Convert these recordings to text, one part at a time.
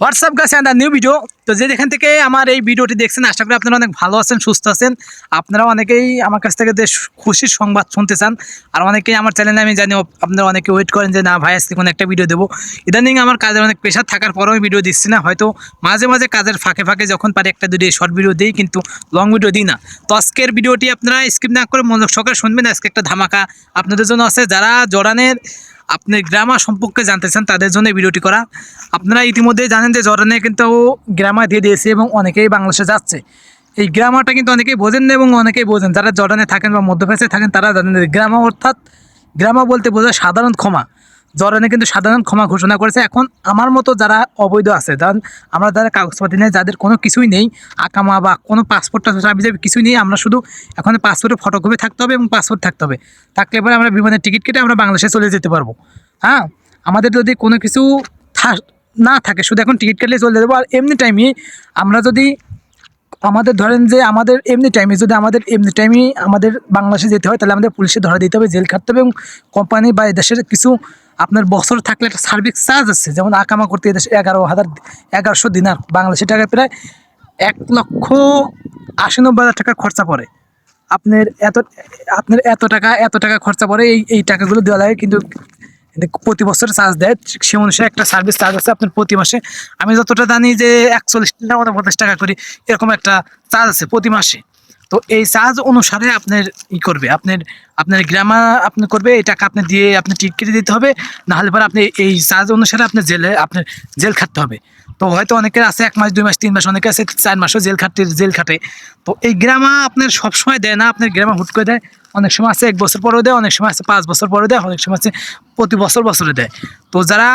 WhatsApp গাছে under new video তো যে যেখান থেকে আমার এই ভিডিওটি দেখছেন, আশা করি আপনারা অনেক ভালো আছেন, সুস্থ আছেন। আপনারা অনেকেই আমার কাছ থেকে যে খুশির সংবাদ শুনতে চান। আর অনেকেই আমার চ্যানেলে আমি জানি, আপনারা অনেকে ওয়েট করেন যে, না ভাই, আজকে কোনো একটা ভিডিও দেবো। ইদানিং আমার কাজের অনেক প্রেশার থাকার পরেও ভিডিও দিচ্ছি না। হয়তো মাঝে মাঝে কাজের ফাঁকে ফাঁকে যখন পারি একটা দুটি শর্ট ভিডিও দিই, কিন্তু লং ভিডিও দিই না। তো আজকের ভিডিওটি আপনারা স্কিপ না করে মনোযোগ সহকারে শুনবেন। আজকে একটা ধামাকা আপনাদের জন্য আছে। যারা জরানের আপনি গ্রামা সম্পর্কে জানতে চান, তাদের জন্য ভিডিওটি করা। আপনারা ইতিমধ্যেই জানেন যে জর্ডানে কিন্তু গ্রামা দিয়ে দিয়েছে এবং অনেকেই বাংলাদেশে যাচ্ছে। এই গ্রামাটা কিন্তু অনেকেই বোঝেন না এবং অনেকেই বোঝেন। যারা জর্ডানে থাকেন বা মধ্যপ্রাচ্যে থাকেন, তারা জানেন গ্রামা অর্থাৎ গ্রামা বলতে বোঝায় সাধারণ ক্ষমা। জর্ডানে কিন্তু সাধারণ ক্ষমা ঘোষণা করেছে। এখন আমার মতো যারা অবৈধ আছে যারা আমরা যারা কাগজপাতি নেই, যাদের কোনো কিছুই নেই, আকামা বা কোনো পাসপোর্ট টাসপোর্ট কিছুই নেই, আমরা শুধু এখন পাসপোর্টে ফটোকপি থাকতে হবে এবং পাসপোর্ট থাকতে হবে। থাকলে পরে আমরা বিমানের টিকিট কেটে আমরা বাংলাদেশে চলে যেতে পারব। হ্যাঁ? আমাদের যদি কোনো কিছু না থাকে, শুধু এখন টিকিট কাটলে চলে যাব আর এমনি টাইমে আমরা যদি আমাদের ধরেন যে আমাদের এমনি টাইমে যদি আমাদের এমনি টাইমে আমাদের বাংলাদেশে যেতে হয়, তাহলে আমাদের পুলিশে ধরা দিতে হবে, জেল খাটতে হবে এবং কোম্পানি বা এদেশের কিছু আপনার বছর থাকলে একটা সার্ভিস চার্জ আছে। যেমন আকামা করতে এদেশে এগারো হাজার, এগারোশো দিনার বাংলাদেশি টাকায় প্রায় এক লক্ষ আশি নব্বই হাজার টাকা খরচা পড়ে। আপনার এত আপনার এত টাকা এত টাকা খরচা পড়ে, এই এই টাকাগুলো দেওয়া লাগে। কিন্তু প্রতি বছর চার্জ দেয়। সে অনুসারে একটা সার্ভিস চার্জ আছে আপনার প্রতি মাসে। আমি যতটা জানি যে একচল্লিশ টাকা পঞ্চাশ টাকা করি এরকম একটা চার্জ আছে প্রতি মাসে। তো এই চার্জ অনুসারে আপনার ই করবে। আপনার আপনার গ্রামা আপনি করবে, এই টাকা আপনি দিয়ে আপনি টিকিট কেটে দিতে হবে। নাহলে পরে আপনি এই চার্জ অনুসারে আপনার জেলে, আপনার জেল খাটতে হবে। তো হয়তো অনেকের আছে এক মাস, দুই মাস, তিন মাস অনেকে আছে চার মাসও জেল খাটতে জেল খাটে। তো এই গ্রামা আপনার সব সময় দেয় না, আপনার গ্রামা হুট করে দেয়। অনেক সময় আছে এক বছর পরেও দেয়, অনেক সময় আছে পাঁচ বছর পরে দেয়, অনেক সময় আছে প্রতি বছর বছরে দেয়। তো যারা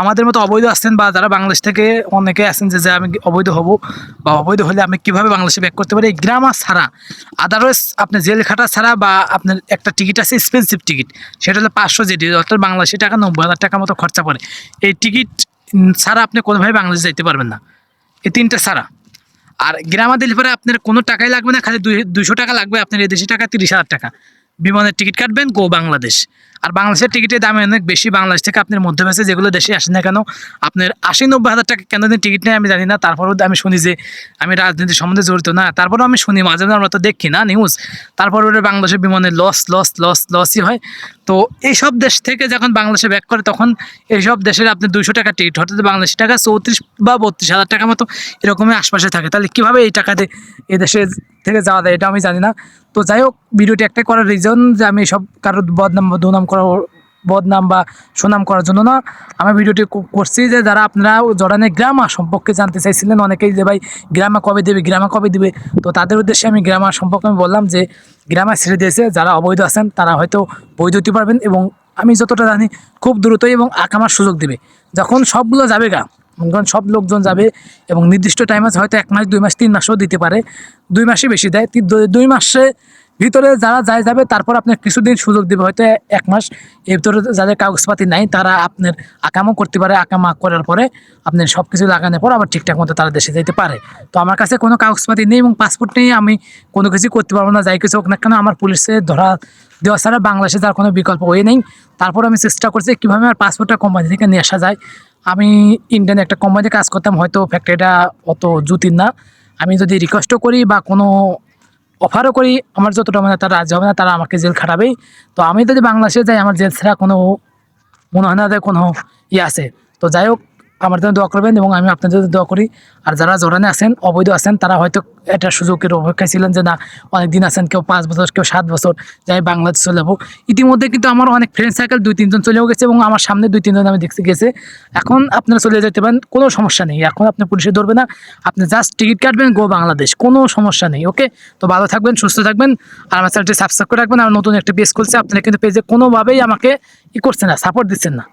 আমাদের মতো অবৈধ আসছেন বা যারা বাংলাদেশ থেকে অনেকে আছেন যে যে আমি অবৈধ হব বা অবৈধ হলে আমি কীভাবে বাংলাদেশে ব্যাক করতে পারি, এই গ্রামা ছাড়া। আদারওয়াইজ আপনি জেল খাটা ছাড়া বা আপনার একটা টিকিট আছে এক্সপেন্সিভ টিকিট। সেটা হলো পাঁচশো জিডি অর্থাৎ বাংলাদেশি টাকা নব্বই হাজার টাকা মতো খরচা পড়ে। এই টিকিট ছাড়া আপনি কোনোভাবে বাংলাদেশ যাইতে পারবেন না। এই তিনটা ছাড়া আর গ্রামা দিলে পরে আপনার কোনো টাকাই লাগবে না, খালি দুই দুইশো টাকা লাগবে আপনার এদেশি টাকা, তিরিশ হাজার টাকা। বিমানের টিকিট কাটবেন, গো বাংলাদেশ। আর বাংলাদেশের টিকিটের দাম অনেক বেশি। বাংলাদেশ থেকে আপনার মধ্যপ্রাচ্যে যেগুলো দেশে আসেন না কেন, আপনার আশি নব্বই হাজার টাকা কেন দিন টিকিট নেই আমি জানি না। তারপরেও আমি শুনি যে আমি রাজনীতির সম্বন্ধে জড়িত না। তারপরেও আমি শুনি মাঝে মাঝে, আমরা তো দেখি না নিউজ তারপরে বাংলাদেশের বিমানে লস লস লস লসই হয়। তো এইসব দেশ থেকে যখন বাংলাদেশে ব্যাক করে, তখন এইসব দেশের আপনি দুশো টাকা টিকিট অর্থাৎ বাংলাদেশি টাকা চৌত্রিশ বা বত্রিশ হাজার টাকা মতো এরকমই আশপাশে থাকে। তাহলে কীভাবে এই টাকাতে এই দেশে থেকে যাওয়া যায়, এটা আমি জানি না। তো যাই হোক ভিডিওটি একটাই করার রিজন যে আমি সব কারোর বদনাম দুনাম করার বদনাম বা সুনাম করার জন্য না। আমি ভিডিওটি করছি যে যারা আপনারা জর্ডানের গ্রামা সম্পর্কে জানতে চাইছিলেন, অনেকেই যে ভাই গ্রামা কবে দেবে, গ্রামা কবে দিবে? তো তাদের উদ্দেশ্যে আমি গ্রামা সম্পর্কে আমি বললাম যে, গ্রামা ছেড়ে দিয়েছে, যারা অবৈধ আছেন তারা হয়তো বৈধ হতে পারবেন এবং আমি যতটা জানি খুব দ্রুতই এবং আকামার সুযোগ দেবে। যখন সবগুলো যাবে গা, যখন সব লোকজন যাবে এবং নির্দিষ্ট টাইম আছে, হয়তো এক মাস, দুই মাস, তিন মাসও দিতে পারে। দুই মাসে বেশি দেয় দুই মাসে ভিতরে যারা যায় যাবে, তারপর আপনার কিছুদিন সুযোগ দেবে। হয়তো এক মাস এর ভিতরে যাদের কাগজপাতি নাই, তারা আপনার আকামও করতে পারে, আকামা করার পরে আপনার সব কিছু লাগানোর পর আবার ঠিকঠাক মতো তারা দেশে যেতে পারে। তো আমার কাছে কোনো কাগজপাতি নেই এবং পাসপোর্ট নেই, আমি কোনো কিছু করতে পারব না, যাই কিছু হোক না কেন, আমার পুলিশে ধরা দেওয়া ছাড়া বাংলাদেশে যার কোনো বিকল্প ওয়ে নেই। তারপর আমি চেষ্টা করছি কীভাবে আমার পাসপোর্টটা কোম্পানি থেকে নিয়ে আসা যায়। আমি ইন্ডিয়ান একটা কোম্পানিতে কাজ করতাম, হয়তো ফ্যাক্টরিটা অত জুতির না। আমি যদি রিকোয়েস্টও করি বা কোনো অফারও করি, আমার যতটা মানে তারা রাজি হবে না, তারা আমাকে জেল খাটাবেই। তো আমি যদি বাংলাদেশে যাই, আমার জেল ছাড়া কোনো মনে হয় না যে কোনো ইয়ে আছে। তো যাই হোক আমার জন্য দোয়া করবেন এবং আমি আপনাদের দোয়া করি। আর যারা জোরানে আছেন, অবৈধ আছেন, তারা হয়তো এটা সুযোগের অপেক্ষায় ছিলেন যে না অনেক দিন আছেন, কেউ পাঁচ বছর, কেউ সাত বছর, যাই বাংলাদেশ চলে যাব। ইতিমধ্যে কিন্তু আমার অনেক ফ্রেন্ড সার্কেল দুই, তিনজন চলেও গেছে এবং আমার সামনে দুই, তিনজন আমি দেখতে গেছে। এখন আপনারা চলে যেতে পারেন, কোনো সমস্যা নেই। এখন আপনি পুলিশে ধরবে না, আপনি জাস্ট টিকিট কাটবেন গো বাংলাদেশ, কোনো সমস্যা নেই ওকে তো ভালো থাকবেন, সুস্থ থাকবেন, আর আমার চ্যানেলটি সাবস্ক্রাইব করে রাখবেন, আর নতুন একটা পেজ খুলছে, আপনারা কিন্তু পেজে কোনোভাবেই আমাকে ই করছে না সাপোর্ট দিচ্ছেন না।